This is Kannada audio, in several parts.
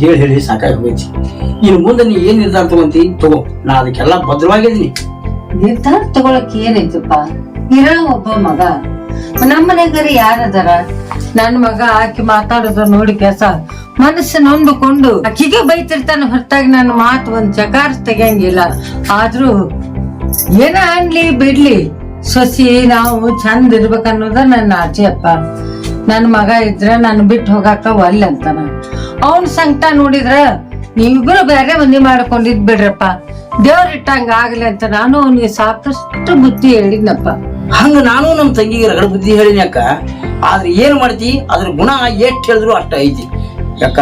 ಹೇಳಿ ಹೇಳಿ ಸಾಕಾಗಿ ಹೋಗೈತಿ ಇನ್ನು ಮುಂದೆ ನೀ ಏನ್ ನಿರ್ಧಾರ ತಗೊಂತಿ? ತಗೋ. ನಾ ಅದಕ್ಕೆಲ್ಲ ಭದ್ರವಾಗಿದ್ದೀನಿ. ನಿರ್ಧಾರ ತಗೊಳಕ್ ಏನೈತಪ್ಪ ಇರೋ ಒಬ್ಬ ಮಗ. ನಮ್ಮ ಮನೆಗರಿ ಯಾರದಾರ? ನನ್ ಮಗ ಆಕಿ ಮಾತಾಡೋದ್ರ ನೋಡಿ ಕೆಸ ಮನಸ್ಸು ನೊಂದುಕೊಂಡು ಆಕಿಗೆ ಬೈತಿರ್ತಾನೆ ಹೊರತಾಗಿ ನನ್ನ ಮಾತು ಒಂದ್ ಚಕಾರ ತೆಗಿಯಂಗಿಲ್ಲ. ಆದ್ರೂ ಏನ ಅನ್ಲಿ ಬಿಡ್ಲಿ? ಸೊಸಿ, ನಾವು ಚಂದ ಇರ್ಬೇಕನ್ನೋದ ನನ್ನ ಆಚೆ ಅಪ್ಪ. ನನ್ನ ಮಗ ಇದ್ರೆ ನಾನು ಬಿಟ್ಟು ಹೋಗಾಕ ಒಲ್ಲೆ ಅಂತಾನ. ಅವನ್ ಸಂಕಟ ನೋಡಿದ್ರ ನೀವಿಬ್ರು ಬೇರೆ ಮಂದಿ ಮಾಡ್ಕೊಂಡಿದ್ ಬಿಡ್ರಪ್ಪ. ದೇವ್ರ ಇಟ್ಟಂಗ ಆಗ್ಲಿ ಅಂತ ನಾನು ಅವನಿಗೆ ಸಾಕಷ್ಟು ಬುದ್ಧಿ ಹೇಳಿದ್ನಪ್ಪ. ಹಂಗ ನಾನು ನಮ್ಮ ತಂಗಿಗೆ ರಗಡ ಬುದ್ಧಿ ಹೇಳಿನಿ ಅಕ್ಕ. ಆದ್ರೆ ಏನ್ ಮಾಡ್ತಿ? ಅದ್ರ ಗುಣ ಎಷ್ಟ್ ಹೇಳಿದ್ರು ಅಷ್ಟ ಐತಿ. ಯಾಕ?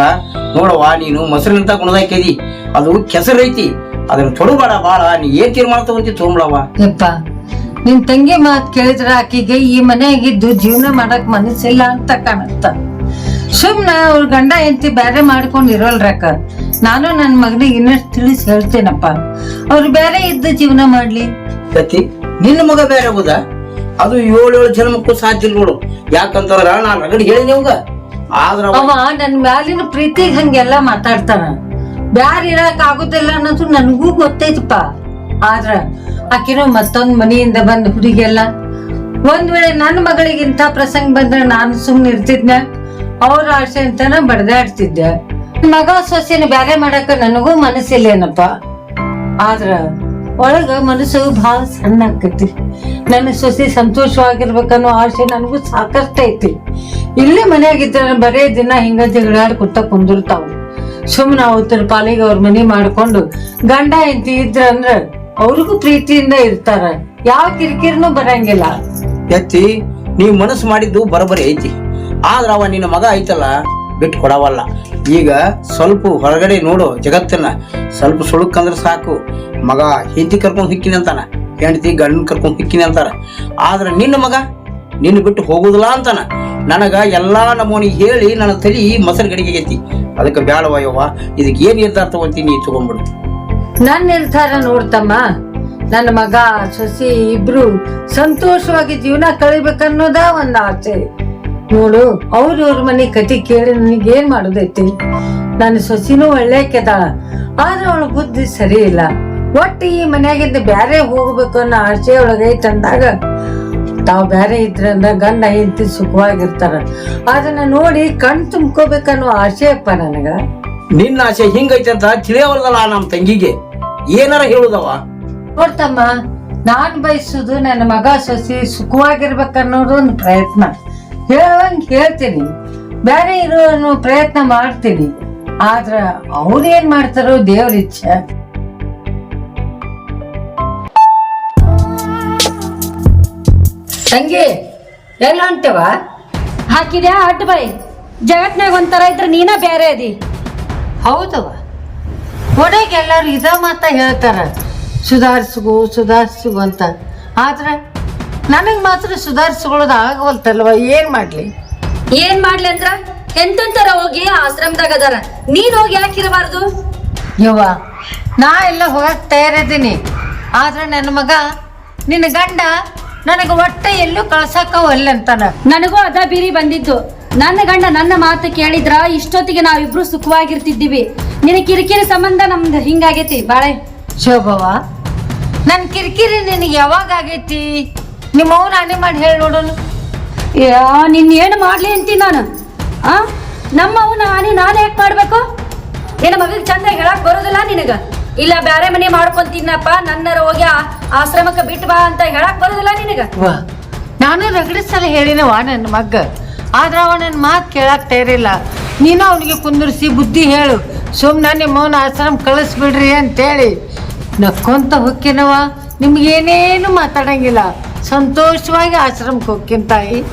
ನೋಡವ್ವ ನೀನು ಮೊಸರಿನಂತ ಗುಣದಾಕೇದಿ ಅದು ಕೆಸರೈತಿ ಅದನ್ನ ತೊಡಬೇಡ ಬಾಳ. ನೀ ಏನ್ ತೀರ್ಮಾನ ತಗೊಂತಿ ತೊಗೊಂಬಿಡವ ಯಪ್ಪ ನಿನ್ ತಂಗಿ ಮಾತ್ ಕೇಳಿದ್ರ ಆಕಿಗೆ ಈ ಮನೆಯಾಗಿದ್ದು ಜೀವನ ಮಾಡಕ್ ಮನಸ್ಸಿಲ್ಲ ಅಂತ ಕಾಣುತ್ತ. ಸುಮ್ನ ಅವ್ರ ಗಂಡ ಹೆಂಡತಿ ಬೇರೆ ಮಾಡ್ಕೊಂಡ್ ಇರೋಲ್ರಕ್ಕ ನಾನು ನನ್ ಮಗನಿಗೆ ಇನ್ನಷ್ಟು ತಿಳಿಸಿ ಹೇಳ್ತೇನಪ್ಪ. ಅವ್ರು ಬೇರೆ ಇದ್ದ ಜೀವನ ಮಾಡ್ಲಿ. ಸತಿ ನಿನ್ನ ಮಗ ಬೇರೆ ಹೋದ? ಅದು ಏಳು ಏಳು ಜನ್ಮಕ್ಕೂ ಸಾಧ್ಯ ನೋಡು. ಯಾಕಂತಂದ್ರ ನಾನು ಅಗಡಿ ಹೇಳಿ ನಿಮ್ಗ ಆದ್ರ ಅವ ನನ್ ಮ್ಯಾಲಿನ ಪ್ರೀತಿ ಹಂಗೆಲ್ಲ ಮಾತಾಡ್ತಾನ. ಬ್ಯಾರ ಇರಕ್ ಆಗುದಿಲ್ಲ ಅನ್ನೋದು ನನಗೂ ಗೊತ್ತೈತಪ್ಪ. ಆದ್ರ ಆಕಿರೋ ಮತ್ತೊಂದ್ ಮನೆಯಿಂದ ಬಂದ ಹುಡುಗಿಯಲ್ಲ. ಒಂದ್ ವೇಳೆ ನನ್ನ ಮಗಳಿಗೆ ಇಂಥ ಪ್ರಸಂಗ ಬಂದ್ರೆ ನಾನು ಸುಮ್ನೆ ಇರ್ತಿದ್ನ. ಅವ್ರ ಆಸೆ ಅಂತಾನ ಬಡದಾಡ್ತಿದ್ದೆ ಮಗ ಸೊಸೆನ ಬ್ಯಾರೆ ಮಾಡಾಕ ನನಗೂ ಮನಸ್ಸಿಲ್ಲೇನಪ್ಪ. ಆದ್ರ ಒಳಗ ಮನಸ್ಸು ಬಹಳ ಸಣ್ಣ ಆಕೈತಿ. ನನ್ನ ಸೊಸೆ ಸಂತೋಷವಾಗಿರ್ಬೇಕನ್ನೋ ಆಸೆ ನನಗೂ ಸಾಕಷ್ಟು ಐತಿ. ಇಲ್ಲೇ ಮನೆಯಾಗಿದ್ದ ಬರೇ ದಿನ ಹಿಂಗ ಜಗಳಾಡ್ ಕುತ್ತ ಕುಂದಿರ್ತಾವ. ಸುಮ್ಮನ ಅವತ್ತರ ಪಾಲಿಗೆ ಅವ್ರ ಮನಿ ಮಾಡ್ಕೊಂಡು ಗಂಡ ಹೆಂಡತಿ ಇದ್ರ ಅಂದ್ರ ಅವ್ರಿಗೂ ಪ್ರೀತಿಯಿಂದ ಇರ್ತಾರ. ಯಾವ ಕಿರಿಕಿರಿನೂ ಬರಂಗಿಲ್ಲ. ಎತ್ತಿ ನೀವ್ ಮನಸ್ಸು ಮಾಡಿದ್ದು ಬರಬರಿ ಐತಿ. ಆದ್ರ ಅವ ನಿನ್ನ ಮಗ ಐತಲ್ಲ, ಬಿಟ್ಟು ಕೊಡವಲ್ಲ. ಈಗ ಸ್ವಲ್ಪ ಹೊರಗಡೆ ನೋಡು ಜಗತ್ತನ್ನ. ಸ್ವಲ್ಪ ಸುಳುಕಂದ್ರ ಸಾಕು. ಮಗ ಹೆಂಡತಿ ಕರ್ಕೊಂಡು ಹಿಕ್ಕಿನಿ ಅಂತಾನ. ಹೆಂಡತಿ ಗಂಡನ್ ಕರ್ಕೊಂಡು ಹಿಕ್ಕಿನಿ ಅಂತಾರ. ಆದ್ರೆ ನಿನ್ನ ಮಗ ನಿನ್ನ ಬಿಟ್ಟು ಹೋಗುದಿಲ್ಲ ಅಂತಾನ. ನನಗ ಎಲ್ಲಾ ನಮೂನಿ ಹೇಳಿ ನನ್ನ ತಲಿ ಮೊಸರು ಗಡಿಗೆ ಐತಿ ಅದಕ್ಕೆ ಬ್ಯಾಡವ ಯವ್ವ, ಇದಕ್ಕೆ ಏನ್ ನಿರ್ಧಾರ ತಗೊಂತೀನಿ ನೀ ತಗೊಂಡ್ಬಿಡು. ನನ್ ನಿರ್ಧಾರ ನೋಡ್ತಮ್ಮ ನನ್ನ ಮಗ, ಸೊಸಿ ಇಬ್ರು ಸಂತೋಷವಾಗಿ ಜೀವನ ಕಳಿಬೇಕನ್ನೋದ ಒಂದು ಆಸೆ. ನೋಡು ಅವ್ರವ್ರ ಮನೆ ಕತಿ ಕೇಳಿ ನನಗೆ ಏನ್ ಮಾಡೋದೈತಿ ನನ್ನ ಸೊಸಿನೂ ಒಳ್ಳೆ ಕೆದಾಳ ಆದ್ರೆ ಅವಳ ಬುದ್ಧಿ ಸರಿ ಇಲ್ಲ. ಒಟ್ಟು ಈ ಮನ್ಯಾಗಿಂದ ಬ್ಯಾರೆ ಹೋಗ್ಬೇಕು ಅನ್ನೋ ಆಸೆ ಒಳಗೈತೆ ಅಂದಾಗ ತಾವ್ ಬ್ಯಾರೆ ಇದ್ರಂದ್ರ ಗಂಡ ಹೆಂಡತಿ ಸುಖವಾಗಿರ್ತಾರ. ಅದನ್ನ ನೋಡಿ ಕಣ್ ತುಂಬ್ಕೋಬೇಕನ್ನೋ ಆಸೆ ಅಪ್ಪ ನನಗ. ನಿನ್ನ ಆಸೆ ಹಿಂಗೈತೆ ಅಂತ ತಿಳಿಯವಲ್ದಲ್ಲ ನಮ್ಮ ತಂಗಿಗೆ? ಏನಾರ ಹೇಳುದವ? ನೋಡ್ತಮ್ಮ ನಾನ್ ಬಯಸುದು ನನ್ನ ಮಗ ಸೊಸಿ ಸುಖವಾಗಿರ್ಬೇಕನ್ನೋದು ಒಂದು ಪ್ರಯತ್ನ. ಹೇಳುವಂಗ್ ಹೇಳ್ತೀನಿ ಬೇರೆ ಇರೋ ಅನ್ನೋ ಪ್ರಯತ್ನ ಮಾಡ್ತೀನಿ. ಆದ್ರ ಅವ್ರೇನ್ ಮಾಡ್ತಾರೋ ದೇವ್ರ ಇಚ್ಛೆ. ತಂಗಿ ಎಲ್ಲ ಹೊಂಟವ ಹಾಕಿದ್ಯಾ? ಅಡ್ಡ ಬೈ. ಜಗತ್ನಾಗ ಒಂಥರ ಇದ್ರೆ ನೀನ ಬೇರೆ ಅದಿ. ಹೌದವ ಒಡೆಗೆ ಎಲ್ಲರೂ ಇದ ಮಾತ ಹೇಳ್ತಾರ. ಸುಧಾರಿಸ್ಗು ಸುಧಾರಿಸ್ಗು ಅಂತ. ಆದ್ರೆ ನನಗ್ ಮಾತ್ರ ಸುಧಾರಿಸ್ಕೊಳ್ಳೋದು ಆಗವಲ್ತಲ್ವ ಏನ್ ಮಾಡ್ಲಿ? ಏನ್ ಮಾಡ್ಲಿ ಅಂದ್ರ ಎಂತೆಂತರ ಹೋಗಿ ಆಶ್ರಮದಾಗ ಅದಾರ? ನೀನ್ ಹೋಗಿ ಯಾಕೆ ಇರಬಾರ್ದು? ಯವ್ವ ನಾ ಎಲ್ಲ ಹೋಗಕ್ ತಯಾರಿದ್ದೀನಿ. ಆದ್ರೆ ನನ್ನ ಮಗ ನಿನ್ನ ಗಂಡ ನನಗೆ ಒಟ್ಟ ಎಲ್ಲೂ ಕಳ್ಸಕ್ಕ ಅಂತಾನ. ನನಗೂ ಅದ ಬೀರಿ ಬಂದಿದ್ದು. ನನ್ನ ಗಂಡ ನನ್ನ ಮಾತು ಕೇಳಿದ್ರ ಇಷ್ಟೊತ್ತಿಗೆ ನಾವಿಬ್ರು ಸುಖವಾಗಿರ್ತಿದ್ದೀವಿ. ನಿನ ಕಿರಿಕಿರಿ ಸಂಬಂಧ ನಮ್ದು ಹಿಂಗಾಗೈತಿ ಬಾಳೆ. ಶೋಭವ ನನ್ನ ಕಿರಿಕಿರಿ ನಿನಗೆ ಯಾವಾಗ ಆಗೈತಿ? ನಿಮ್ಮ ಅವ್ನ ಅನೆ ಮಾಡಿ ಹೇಳಿ ನೋಡೋನು. ಯಾ ನಿನ್ ಏನು ಮಾಡ್ಲಿ ಅಂತೀನಿ ನಾನು? ಆ? ನಮ್ಮ ಅವನ ಹಾನಿ ನಾನು ಯಾಕೆ ಮಾಡ್ಬೇಕು? ಏನ ಮಗಿಗೆ ಚಂದ ಹೇಳಕ್ ಬರೋದಿಲ್ಲ ನಿನಗ? ಇಲ್ಲ, ಬ್ಯಾರೆ ಮನೆ ಮಾಡ್ಕೊಂತೀನಪ್ಪ ನನ್ನರ ಹೋಗಿ ಆಶ್ರಮಕ್ಕೆ ಬಿಟ್ಟು ಬಾ ಅಂತ ಹೇಳಕ್ ಬರೋದಿಲ್ಲ ನಿನಗ? ವಾ. ನಾನು ರಗಡ ಸಲ ಹೇಳಿನವ ನನ್ನ ಮಗ್ಗ. ಆದ್ರೆ ಅವ ನನ್ನ ಮಾತು ಕೇಳಕ್ ತಯಾರಿಲ್ಲ. ನೀನು ಅವನಿಗೆ ಕುಂದಿರಿಸಿ ಬುದ್ಧಿ ಹೇಳು. ಸುಮ್ಮನೆ ನಿಮ್ಮವನ ಆಶ್ರಮ ಕಳಿಸ್ಬಿಡ್ರಿ ಅಂತೇಳಿ. ನಕ್ಕೊಂತ ಹೊಕ್ಕಿನವ ನಿಮ್ಗೇನೇನು ಮಾತಾಡಂಗಿಲ್ಲ. ಸಂತೋಷವಾಗಿ ಆಶ್ರಮಕ್ಕೆ ಹೋಗ್ತೀನಿ ತಾಯಿ.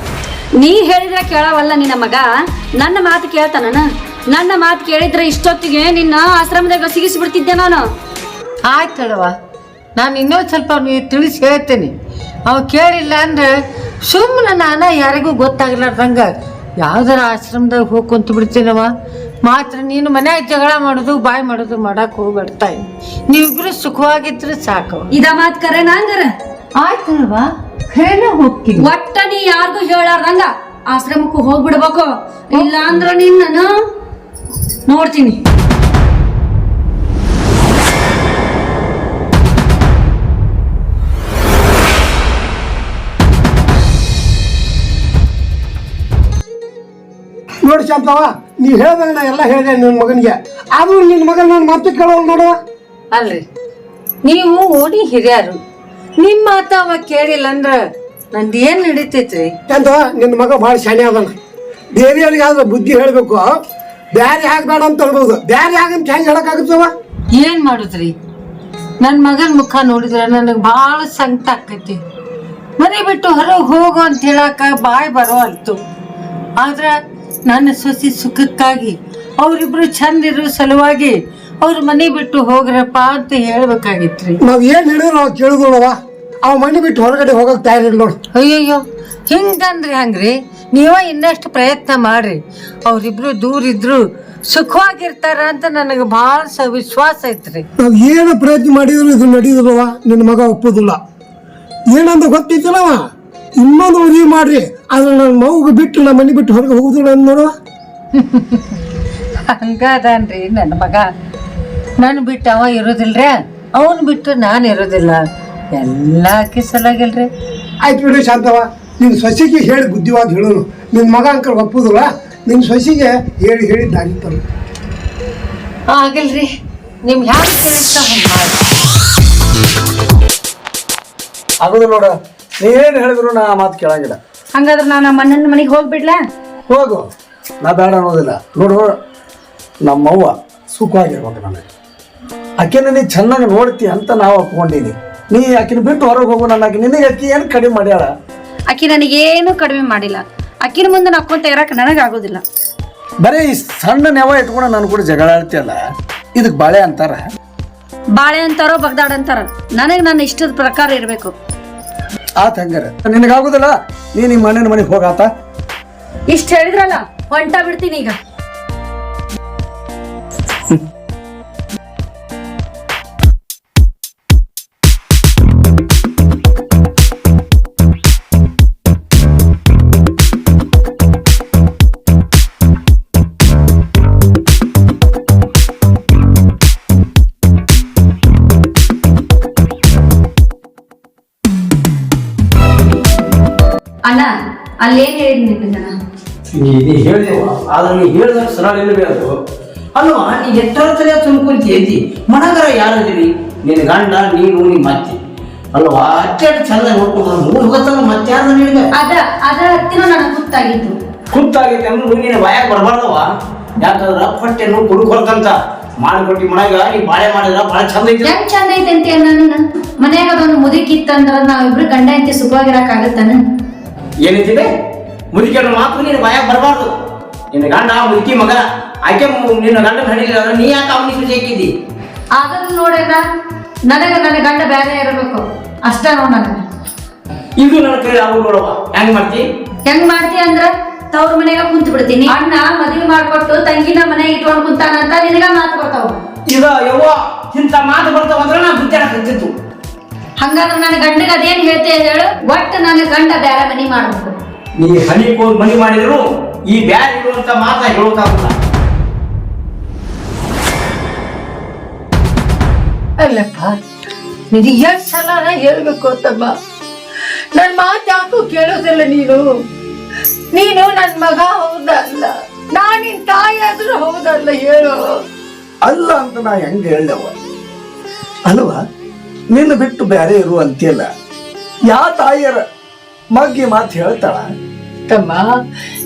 ನೀ ಹೇಳಿದ್ರೆ ಕೇಳವಲ್ಲ ನಿನ್ನ ಮಗ. ನನ್ನ ಮಾತು ಕೇಳ್ತಾನ ನನ್ನ ಮಾತು ಕೇಳಿದ್ರೆ ಇಷ್ಟೊತ್ತಿಗೆ ನಿನ್ನ ಆಶ್ರಮದಾಗ ಸಿಗಿಸ್ಬಿಡ್ತಿದ್ದೆ ನಾನು. ಆಯ್ತಳವ ನಾನು ಇನ್ನೊಂದು ಸ್ವಲ್ಪ ಅವ್ನಿಗೆ ತಿಳಿಸಿ ಹೇಳ್ತೀನಿ. ಅವ ಕೇಳಿಲ್ಲ ಅಂದ್ರೆ ಸುಮ್ಮನೆ ನಾನು ಯಾರಿಗೂ ಗೊತ್ತಾಗ್ಲಾರ್ದಂಗ ಯಾವ್ದಾರ ಆಶ್ರಮದಾಗ ಹೋಗಿ ಕುಂತು ಬಿಡ್ತೀನವ? ಮಾತ್ರ ನೀನು ಮನ್ಯಾಗ ಜಗಳ ಮಾಡೋದು ಬಾಯ್ ಮಾಡೋದು ಮಾಡಕ್ ಹೋಗ್ಬಿಡ್ತಾಯಿ ನೀವಿಬ್ರು ಸುಖವಾಗಿದ್ರೆ ಸಾಕು ಇದ ಮಾತ್ ಕರೆ ನಂಗರ ಆಯ್ತಲ್ವಾ? ಖರೇನ ಹೋಗ್ತೀನಿ. ಒಟ್ಟ ನೀ ಯಾರಿಗೂ ಹೇಳಾರ್ದಂಗ ಆಶ್ರಮಕ್ಕೂ ಹೋಗ್ಬಿಡ್ಬೇಕು. ಇಲ್ಲ ಅಂದ್ರ ನಿನ್ನ ನೋಡ್ತೀನಿ. ನೋಡಿ ಶಾಂತವ ನೀ ಹೇಳ್ದಂಗ ನಾ ಎಲ್ಲ ಹೇಳಿದೆ ನನ್ನ ಮಗನಿಗೆ. ಆದ್ರೂ ನಿನ್ನ ಮಗನ ನಾನು ಮತ್ತೆ ಕೇಳೋಲ್ ನೋಡುವ ಅಲ್ರಿ. ನೀವು ಓಡಿ ಹಿರಿಯರು. ನಿಮ್ ಮಾತ ಅವ ಕೇಳಿಲ್ಲ ಅಂದ್ರ ನಂದ್ ಏನ್ ನಡೀತೈತ್ರಿ? ಅಂತ ನಿನ್ನ ಮಗ ಭಾಳ ಶಾಣೆ ಅದಾನ ಬೇರೆಯವ್ರಿಗೆ ಆದ್ರೆ ಬುದ್ಧಿ ಹೇಳಬೇಕು. ಬ್ಯಾರೆ ಆಗ್ಬೇಡ ಅಂತ ಹೇಳ್ಬೋದು. ಬ್ಯಾರೆ ಆಗಂತ ಹೆಂಗೆ ಹೇಳಕ್ಕಾಗುತ್ತವ ಏನ್ ಮಾಡುದ್ರಿ? ನನ್ ಮಗನ್ ಮುಖ ನೋಡಿದ್ರ ನನಗ್ ಬಹಳ ಸಂಕಟ ಆಕೈತಿ ಮನೆ ಬಿಟ್ಟು ಹೊರಗೆ ಹೋಗು ಅಂತ ಹೇಳಾಕ ಬಾಯ್ ಬರೋ ಅಲ್ತು. ಆದ್ರ ನನ್ನ ಸೊಸಿ ಸುಖಕ್ಕಾಗಿ ಅವ್ರಿಬ್ರು ಚಂದ ಇರೋ ಸಲುವಾಗಿ ಅವ್ರ ಮನೆ ಬಿಟ್ಟು ಹೋಗ್ರಪ್ಪ ಅಂತ ಹೇಳ್ಬೇಕಾಗಿತ್ರಿ. ನಾವ್ ಏನ್ ಹೇಳಿದ್ರು ನಾವು ಕೇಳಿದ್ರವ ಅವ ಮನೆ ಬಿಟ್ಟು ಹೊರಗಡೆ ಹೋಗಕ್ ತಯಾರಿಲ್ಲ ನೋಡು. ಅಯ್ಯಯ್ಯೋ ಹಿಂಗಂದ್ರಿ ಹಂಗ್ರಿ? ನೀವ ಇನ್ನಷ್ಟು ಪ್ರಯತ್ನ ಮಾಡ್ರಿ. ಅವ್ರಿಬ್ರು ದೂರ ಇದ್ರು ಸುಖವಾಗಿರ್ತಾರ ಅಂತ ನನಗೆ ಬಹಳ ಸ ವಿಶ್ವಾಸ ಐತ್ರಿ. ನಾವ್ ಏನು ಪ್ರಯತ್ನ ಮಾಡಿದ್ರು ಇದು ನಡೆಯುದಿಲ್ಲವ ನಿನ್ನ ಮಗ ಒಪ್ಪುದಿಲ್ಲ. ಏನಂತ ಗೊತ್ತಿದ್ದಲ್ಲವ ಇನ್ನೊಂದು ಮದುವೆ ಮಾಡ್ರಿ. ಆದ್ರೆ ನನ್ನ ಮಗು ಬಿಟ್ಟು ನಮ್ಮ ಮನೆ ಬಿಟ್ಟು ಹೊರಗೆ ಹೋಗುದಿಲ್ಲ ಅಂದ್ ನೋಡುವ ಹಂಗದಾನ್ರಿ ನನ್ನ ಮಗ. ನಾನು ಬಿಟ್ಟು ಅವ ಇರೋದಿಲ್ರಿ? ಅವನ್ ಬಿಟ್ಟು ನಾನು ಇರೋದಿಲ್ಲ. ಎಲ್ಲ ಕಿಸಲಾಗಿಲ್ರಿ ಆಯ್ತು ಬಿಡು ಶಾಂತವ ನಿನ್ ಸೊಸಿಗೆ ಹೇಳಿ ಬುದ್ಧಿವಾದ ಹೇಳೋನು. ನಿನ್ ಮಗ ಅಂಕಲ್ ಒಪ್ಪುದಿಲ್ಲ ನಿನ್ನ ಸೊಸಿಗೆ ಹೇಳಿ ಹೇಳಿ ದಾರಿ ತರ ಆಗಿಲ್ರಿ ನಿಮ್ ಹ್ಯಾಂಗ ಕೇಳಿಸ್ತಾ ಹಂಗ್ ಮಾಡಿ. ಆಗುದಿಲ್ಲ ನೋಡ ಏನು ಹೇಳಿದ್ರು ನಾ ಮಾತು ಕೇಳಂಗಿಲ್ಲ. ಹಂಗಾದ್ರೆ ನಾನು ನಮ್ಮ ಅಣ್ಣನ ಮನೆಗೆ ಹೋಗ್ಬಿಡ್ಲಾ ಹೋಗು ನಾ ಬೇಡ ಅನ್ನೋದಿಲ್ಲ. ನೋಡು ನಮ್ಮವ್ವ ಸುಖವಾಗಿರ್ಬೇಕು ನನಗೆ. ಆಕೆನ ನೀ ಚೆನ್ನಾಗಿ ನೋಡ್ತಿ ಅಂತ ನಾವು ಒಪ್ಕೊಂಡಿನಿ ನೀ ಆಕಿನ ಬಿಟ್ಟು ಹೊರಗೆ ಹೋಗು ನನ್ನ ಆಕೆ. ನಿನಗೆ ಅಕ್ಕಿ ಏನು ಕಡಿಮೆ ಮಾಡ್ಯಾಳ? ಅಕ್ಕಿ ನನಗೇನು ಕಡಿಮೆ ಮಾಡಿಲ್ಲ. ಅಕ್ಕಿನ ಮುಂದೆ ನಕ್ಕೊಂತ ಇರಕ್ಕೆ ನನಗಾಗೋದಿಲ್ಲ. ಬರೀ ಈ ಸಣ್ಣ ನೆವ ಇಟ್ಕೊಂಡು ನನ್ನ ಕೂಡ ಜಗಳ ಆಡ್ತಿಯಲ್ಲ ಇದಕ್ಕೆ ಬಾಳೆ ಅಂತಾರ? ಬಾಳೆ ಅಂತಾರೋ ಬಗ್ದಾಡ ಅಂತಾರ. ನನಗೆ ನನ್ನ ಇಷ್ಟದ ಪ್ರಕಾರ ಇರಬೇಕು. ಆತ ಹಂಗಾರ. ನಿನಗಾಗುದಿಲ್ಲ? ನೀನು ನಿಮ್ಮ ಮಣ್ಣಿನ ಮನೆಗೆ ಹೋಗಾತ ಇಷ್ಟ ಹೇಳಿದ್ರಲ್ಲ ಹೊಂಟ ಬಿಡ್ತೀನಿ ಈಗ. ಅಲ್ಲೇನ್ ಹೇಳಿದ್ನಿ ನಾನು ನೀ ಹೇಳಿದೆವ. ಆದ್ರೆ ನೀ ಹೇಳಿದ ಸರಳ ಇಲ್ಲಬೇಕು ಅಲ್ವಾ ನೀ ಎಷ್ಟರ ಸರಿ ತುಂಬ್ಕೊಂತಿ ಐತಿ ಮನಗರ ಯಾರದಿರಿ ನಿನ್ನ ಗಂಡ ನೀನು ನಿಮ್ಮ ಅತ್ತಿ. ಅಲ್ವಾ ಅತ್ತೆ ಚಂದ ನೋಡ್ಕೊಂಡು ಮೂರು ಗೊತ್ತಲ್ಲ ಮತ್ತೆ ಯಾರು ನಿನಗೆ ಅದ ಅದರ ಹತ್ತಿರ ನನಗೆ ಗೊತ್ತಾಗಿತ್ತು ಕುತ್ತಾಗೈತೆ ಅಂದ್ರೆ ನೀನು ಬಾಯಾಗ ಬರಬಾರ್ದವ ಹೊಟ್ಟೆ ಹೊಟ್ಟೆನು ಕುಡುಕೊಳ್ಕಂತ ಮಾಡಿಕೊಟ್ಟಿ ಮನೆಗ ನೀ ಬಾಳೆ ಮಾಡಿದ್ರ ಭಾಳ ಚಂದ ಐತಿ. ಹೆಂಗ್ ಚಂದ ಐತೆ ಅಂತ ನಾನು ಮನ್ಯಾಗ ಅದೊಂದು ಮುದುಕಿತ್ತಂದ್ರ ನಾವಿಬ್ರು ಗಂಡ ಅಂತ ಸುಖವಾಗಿರಕ್ ಆಗತ್ತಾನ? ಏನಿದ್ದೀವಿ ಮುದುಕಿಯನ್ನು ಮಾತು ನೀನು ಭಯ ಬರಬಾರ್ದು. ನಿನ್ನ ಗಂಡ ಮುದುಕಿ ಮಗ ಆಕೆ ನಿನ್ನ ಗಂಡ ನಡೀಲಿಲ್ಲ ಅಂದ್ರೆ ನೀ ಯಾಕೆ ಅವನಿಗೆ ಸುಜಿ ಹಾಕಿದ್ದಿ ಅದನ್ನು ನೋಡಿದ ನನಗೆ ನನ್ನ ಗಂಡ ಬೇರೆ ಇರಬೇಕು. ಅಷ್ಟೇ ನೋಡ ನನಗೆ. ಇದು ನನ್ನ ಕೈ ಅವ್ರು ನೋಡವ ಹೆಂಗ್ ಮಾಡ್ತಿ? ಹೆಂಗ್ ಮಾಡ್ತಿ ಅಂದ್ರೆ ತವ್ರ ಮನೆಗೆ ಕುಂತ ಬಿಡ್ತೀನಿ. ಅಣ್ಣ ಮದುವೆ ಮಾಡ್ಕೊಟ್ಟು ತಂಗಿನ ಮನೆ ಇಟ್ಕೊಂಡು ಕುಂತಾನಂತ ನಿನಗ ಮಾತು ಬರ್ತಾವ ಇದ ಯವ್ವ ಇಂಥ ಮಾತು ಬರ್ತಾವ ಅಂದ್ರೆ ನಾ ಬುದ್ಧಿ ಹಾಕತ್ತಿತ್ತು ಹಂಗಾದ್ರ ನನ್ನ ಗಂಡಗ ಅದೇನ್ ಹೇಳ್ತೇ ಹೇಳು? ಒಟ್ಟು ನನ್ನ ಗಂಡ ಬೇರೆ ಮನಿ ಮಾಡ್ಬೇಕು. ನೀ ಹನಿ ಕೋಲ್ ಮನಿ ಮಾಡಿದ್ರು ಈ ಬ್ಯಾಗ್ ಇರುವಂತ ಮಾತ ಹೇಳೋಕ್ಕಾಗಲ್ಲ ಅಲ್ಲಪ್ಪ ನಿನಗೆ ಎಷ್ಟು ಸಲ ನಾ ಹೇಳ್ಬೇಕು ಅಂತಮ್ಮ ನನ್ ಮಾತು ಯಾಕೂ ಕೇಳೋದಿಲ್ಲ ನೀನು? ನೀನು ನನ್ ಮಗ ಹೌದಲ್ಲ? ನಾನು ನಿನ್ ತಾಯಿ ಆದ್ರೂ ಹೌದಲ್ಲ ಹೇಳು? ಅಲ್ಲ ಅಂತ ನಾ ಹೆಂಗ ಹೇಳವ ಅಲ್ವ? ನಿನ್ನ ಬಿಟ್ಟು ಬೇರೆ ಇರು ಅಂತಿಲ್ಲ ಯಾ ತಾಯಿಯರ ಮಗ್ಗಿ ಮಾತು ಹೇಳ್ತಾಳ? ತಮ್ಮ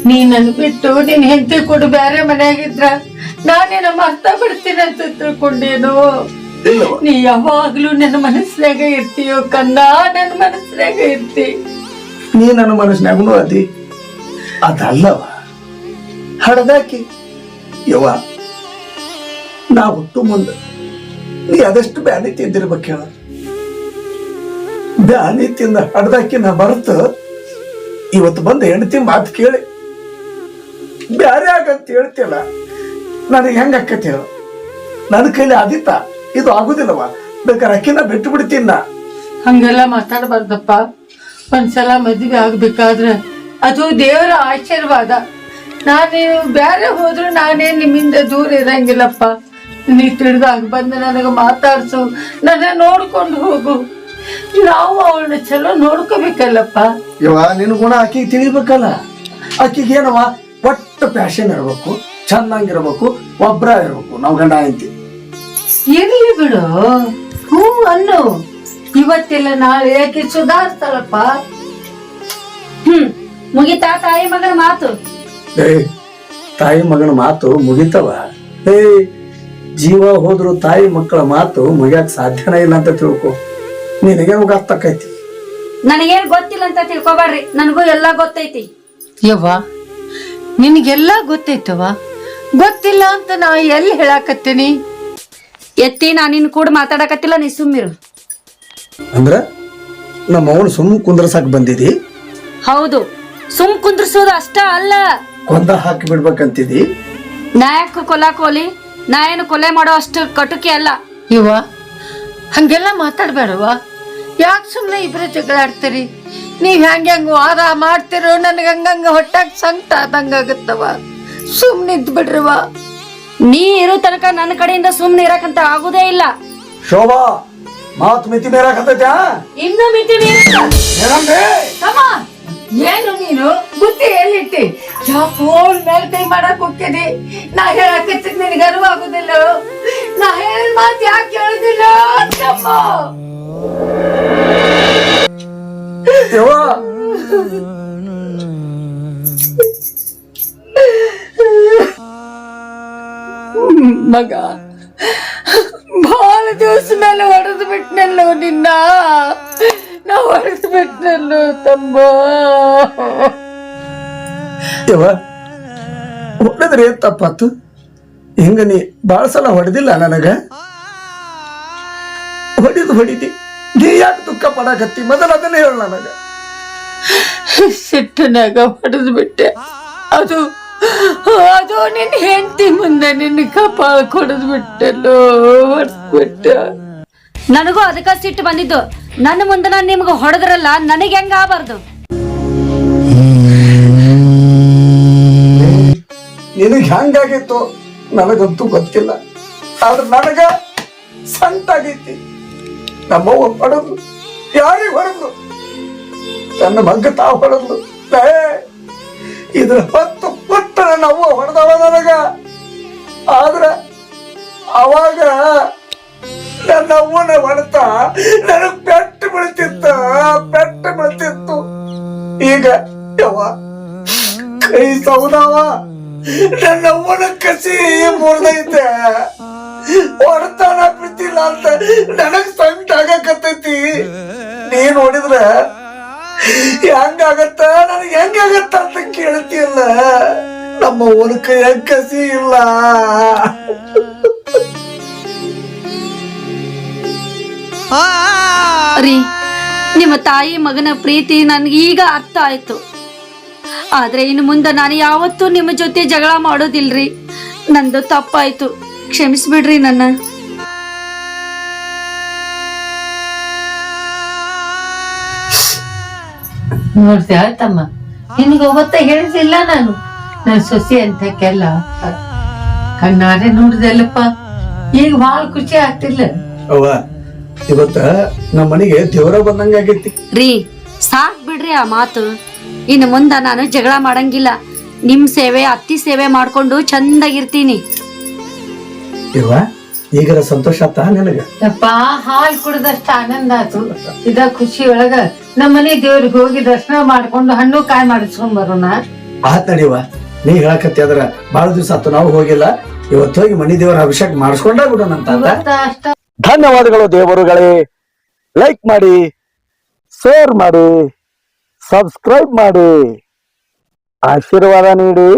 ನೀ ನನ್ ಬಿಟ್ಟು ನಿನ್ ಹೆಂಡತಿ ಕೊಡು ಬೇರೆ ಮನೆಯಾಗಿದ್ರ ನಾನೇನ ಮರ್ತ ಬಿಡ್ತೀನಿ ಅಂತ ತಿಳ್ಕೊಂಡೇನು? ನೀ ಯಾವಾಗ್ಲೂ ನನ್ನ ಮನಸ್ಸಿನಾಗ ಇರ್ತೀಯೋ ಕಂದ ನನ್ನ ಮನಸ್ಸಿನಾಗ ಇರ್ತಿ. ನೀ ನನ್ನ ಮನಸ್ಸಿನಾಗೂ ಅದಿ. ಅದಲ್ಲವ ಹಡದಾಕಿ. ಯವ್ವ ನಾ ಹುಟ್ಟು ಮುಂದೆ ನೀ ಅದೆಷ್ಟು ಬ್ಯಾನಿ ತಿಂದಿರ್ಬೇಕು ಹೇಳ. ಬ್ಯಾನಿ ತಿಂದ ಹಡ್ದಾಕಿನ ಬರ್ತು ಇವತ್ತು ಬಂದು ಹೆಂಡತಿ ಮಾತು ಕೇಳಿ. ಬ್ಯಾರೆ ಆಗಂತ ಹೇಳ್ತಿಲ್ಲ ನನಗೆ ಹೆಂಗ ಆಕತಿ ನನ್ನ ಕೈಲಿ ಆದಿತ್ತ, ಇದು ಆಗುದಿಲ್ಲವ ಬೇಕಾದ್ರೆ ಅಕ್ಕಿನ ಬಿಟ್ಟು ಬಿಡ್ತೀನ ಹಂಗೆಲ್ಲ ಮಾತಾಡಬಾರ್ದಪ್ಪ. ಒಂದ್ಸಲ ಮದುವೆ ಆಗ್ಬೇಕಾದ್ರೆ ಅದು ದೇವರ ಆಶೀರ್ವಾದ. ನಾನು ಬ್ಯಾರೆ ಹೋದ್ರು ನಾನೇ ನಿಮ್ಮಿಂದ ದೂರ ಇರಂಗಿಲ್ಲಪ್ಪ. ನೀ ತಿಳಿದಾಗ ಬಂದು ನನಗೆ ಮಾತಾಡ್ಸು, ನನ್ನ ನೋಡ್ಕೊಂಡು ಹೋಗು. ನಾವು ಅವಳನ್ನ ಚಲೋ ನೋಡ್ಕೋಬೇಕಲ್ಲಪ್ಪ. ಇವ ನಿನ್ ಗುಣ ಆಕಿಗೆ ತಿಳಿಬೇಕಲ್ಲ. ಆಕಿಗೆ ಏನವ ಒಟ್ಟು ಪ್ಯಾಷನ್ ಇರ್ಬೇಕು ಚೆನ್ನಾಗಿರ್ಬೇಕು ಒಬ್ರ ಇರ್ಬೇಕು ನಾವು ಗಂಡ ಐತಿ ಇರ್ಲಿ ಬಿಡು. ಹ್ಞೂ ಅನ್ನು. ಇವತ್ತೆಲ್ಲ ನಾಳೆ ಯಾಕೆ ಸುಧಾರಿಸ್ತಾಳಪ್ಪ ಹ್ಮ್ ಮುಗಿತಾ ತಾಯಿ ಮಗನ ಮಾತು? ಏ ತಾಯಿ ಮಗನ ಮಾತು ಮುಗಿತವ? ಏ ಜೀವ ಹೋದ್ರು ತಾಯಿ ಮಕ್ಕಳ ಮಾತು ಮುಗಿಯಕ್ ಸಾಧ್ಯನೇ ಇಲ್ಲ ಅಂತ ತಿಳ್ಕೊ. ನಿನಗೆ ಗೊತ್ತಾಕೈತಿ ನನಗೇನ್ ಗೊತ್ತಿಲ್ಲ ಅಂತ ತಿಳ್ಕೊಬಾರ್ರಿ. ನನಗೂ ಎಲ್ಲ ಗೊತ್ತೈತಿ. ಯವ್ವ ನಿನಗೆಲ್ಲ ಗೊತ್ತೈತವ ಗೊತ್ತಿಲ್ಲ ಅಂತ ನಾ ಎಲ್ಲಿ ಹೇಳಾಕತ್ತೀನಿ? ಎತ್ತಿ ನಾ ನಿನ್ ಕೂಡ ಮಾತಾಡಕತ್ತಿಲ್ಲ ನೀ ಸುಮ್ಮಿರು. ಅಂದ್ರ ನಮ್ಮ ಅವನು ಸುಮ್ಮ ಕುಂದ್ರಸಾಕ್ ಬಂದಿದಿ? ಹೌದು. ಸುಮ್ ಕುಂದ್ರಸೋದು ಅಷ್ಟ ಅಲ್ಲ. ಕೊಂದ ಹಾಕಿ ಬಿಡ್ಬೇಕಂತಿದಿ? ನಾಯಕ ಕೊಲಾ ಕೋಲಿ ನಾ ಏನು ಕೊಲೆ ಮಾಡೋ ಅಷ್ಟು ಕಟುಕಿ ಅಲ್ಲ. ಇವ ಹಂಗೆಲ್ಲ ಮಾತಾಡ್ಬೇಡವ ಯಾಕೆ ಸುಮ್ಮನೆ ಇಬ್ಬರು ಜಗಳ ಆಡ್ತೀರಿ ನೀವ್ ಹೆಂಗೆ ವಾರ ವಾದ ಮಾಡ್ತಿರೋ ನನಗೆ ಹಂಗಂಗ ಹೊಟ್ಟಾಗ ಸಂಕಟ ಆದಂಗ ಆಗುತ್ತವ ಸುಮ್ಮನೆ ಇದ್ ಬಿಡ್ರವ ನೀ ಇರೋ ತನಕ ನನ್ನ ಕಡೆಯಿಂದ ಸುಮ್ಮನೆ ಇರಕಂತ ಆಗುದೇ ಇಲ್ಲ. ಶೋಭಾ ಮಾತು ಮಿತಿ ಮೇರಾಕತ್ತೈತ್ಯಾ ಇನ್ನು ಮಿತಿ ತಮ್ಮ ಏನು ನೀನು? ಬುದ್ಧಿ ಎಲ್ಲಿಟ್ಟಿ? ಫೋನ್ ಮೇಲೆ ಕೈ ಮಾಡಕ್ ಹೋಗ್ತೀನಿ ನಾ ಹೇಳಕತ್ತಿದ್ ನಿನಗೆ ಅರಿವಾಗುದಿಲ್ಲ. ನಾ ಹೇಳ ಮಾತು ಯಾಕೆ ಕೇಳುದಿಲ್ಲ? ತಮ್ಮ ಯವ್ವ. ಮಗ ಬಹಳ ದಿವಸ ಮೇಲೆ ಹೊಡೆದು ಬಿಟ್ನಲ್ಲೋ ನಿನ್ನ? ನಾ ಹೊಡೆದು ಬಿಟ್ನಲ್ಲೋ ತಮ್ಮ? ಯವ್ವ ಹೊಡೆದ್ರೆ ಏನ್ ತಪ್ಪಾತು? ಹಿಂಗ ನೀ ಭಾಳ ಸಲ ಹೊಡೆದಿಲ್ಲ ನನಗ? ಹೊಡಿದು ಹೊಡಿದಿ ನೀ ಯಾಕೆ ದುಃಖ ಪಡಕತ್ತಿ? ಮೊದಲ ಅದನ್ನ ಹೇಳ ನನಗ. ಸಿಟ್ಟನಾಗ ಹೊಡೆದು ಬಿಟ್ಟೆ ಅದು ಅದು ನಿನ್ನ ಹೆಂಡತಿ ಮುಂದೆ ನಿನ್ನ ಕಪಾಳ ಕೊಡದು ಬಿಟ್ಟೆಲ್ಲೋ ಬಿಟ್ಟೆ ನನಗೂ ಅದಕ್ಕ ಸಿಟ್ಟು ಬಂದಿದ್ದು. ನನ್ನ ಮುಂದೆ ನಾನು ನಿಮ್ಗೆ ಹೊಡೆದ್ರಲ್ಲ ನನಗೆ ಹೆಂಗ ಆಗಬಾರ್ದು? ನಿನಗೆ ಹೆಂಗಾಗಿತ್ತು ನನಗಂತೂ ಗೊತ್ತಿಲ್ಲ. ಆದ್ರೆ ನನಗ ಸಂತಾಗೈತಿ ನಮ್ಮವ್ವ ಹೊಡೆದು ಯಾರಿಗೆ ಹೊಡೆದು, ತನ್ನ ಮಗ್ಗ ತಾವು ಹೊಡೆದು ಇದ್ರ ಹೊತ್ತು ಪುಟ್ಟ ನಮ್ಮವ್ವ ಹೊಡೆದವ ನನಗ. ಆದ್ರ ಅವಾಗ ನನ್ನ ಅವ್ವನ ಹೊಡೆತ, ನನಗ್ ಪೆಟ್ಟು ಬೀಳ್ತಿತ್ತ, ಪೆಟ್ಟು ಬೀಳ್ತಿತ್ತು. ಈಗ ಯವ್ವ, ಕೈ ಸೌದವ, ನನ್ನ ಅವ್ವನ ಕಸಿ ಮುರಿದೈತೆ. ಹೊರತಾನ ಬಿಟ್ಟಿಲ್ಲ ಅಂತ ನನಗ್ ಸಂಕಟ ಆಗಕತ್ತೈತಿ. ನೀ ನೋಡಿದ್ರ ಹೆಂಗಾಗತ್ತ ನನಗೆ ಹೆಂಗಾಗತ್ತ ಅಂತ ಕೇಳ್ತಿಯಲ್ಲ? ನಮ್ಮ ಕೈಯಾಗ ಕಸಿ ಇಲ್ಲ. ರೀ, ನಿಮ್ಮ ತಾಯಿ ಮಗನ ಪ್ರೀತಿ ನನ್ಗೆ ಈಗ ಅರ್ಥ ಆಯ್ತು. ಆದ್ರೆ ಇನ್ನು ಮುಂದೆ ನಾನು ಯಾವತ್ತೂ ನಿಮ್ಮ ಜೊತೆ ಜಗಳ ಮಾಡೋದಿಲ್ರಿ. ನಂದು ತಪ್ಪಾಯ್ತು. ಕ್ಷಮಿಸ್ಬಿಡ್ರಿ ನನ್ನ. ನೋಡ್ದೆ ಆಯ್ತಮ್ಮ. ನಿನಗೆ ಅವತ್ತ ಹೇಳಿದಿಲ್ಲ ನಾನು. ನನ್ನ ಅಂತ ಅಂತಕ್ಕೆಲ್ಲ. ಕಣ್ಣಾರೆ ನೋಡಿದೆಲ್ಲಪ್ಪ. ಈಗ ಬಹಳ ಖುಷಿ ಆಗ್ತಿಲ್ಲ ಅವ್ವ ಇವತ್ತ ನಮ್ಮ ಮನೆಗೆ ದೇವರ ಬಂದಂಗ ಆಗೈತಿ. ರೀ ಸಾಕ್ ಬಿಡ್ರಿ ಆ ಮಾತು. ಇನ್ನು ಮುಂದ ನಾನು ಜಗಳ ಮಾಡಂಗಿಲ್ಲ. ನಿಮ್ ಸೇವೆ ಅತ್ತಿ ಸೇವೆ ಮಾಡ್ಕೊಂಡು ಚಂದಾಗಿರ್ತೀನಿ. ಇವ ಈಗರ ಸಂತೋಷ ಆತ ನಿನಗ? ಯಪ್ಪ ಹಾಲ್ ಕುಡ್ದಷ್ಟ ಆನಂದ ಆತು. ಇದ ಖುಷಿ ಒಳಗ ನಮ್ಮ ಮನೆ ದೇವ್ರಿಗೆ ಹೋಗಿ ದರ್ಶನ ಮಾಡ್ಕೊಂಡು ಹಣ್ಣು ಕಾಯಿ ಮಾಡಿಸ್ಕೊಂಡ್ ಬರೋಣ. ಆತ್ ನಡಿವ. ನೀ ಹೇಳಕತ್ತಿ ಅದ್ರ ಬಹಳ ದಿವ್ಸ ಆತು ನಾವು ಹೋಗಿಲ್ಲ. ಇವತ್ತು ಹೋಗಿ ಮನಿ ದೇವರ ಅಭಿಷೇಕ ಮಾಡಿಸ್ಕೊಂಡ ಬಿಡೋಣ ಅಂತ ಅಷ್ಟ ಧನ್ಯವಾದಗಳು ದೇವರುಗಳೇ. ಲೈಕ್ ಮಾಡಿ ಶೇರ್ ಮಾಡಿ ಸಬ್ಸ್ಕ್ರೈಬ್ ಮಾಡಿ. ಆಶೀರ್ವಾದ ನೀಡಿ.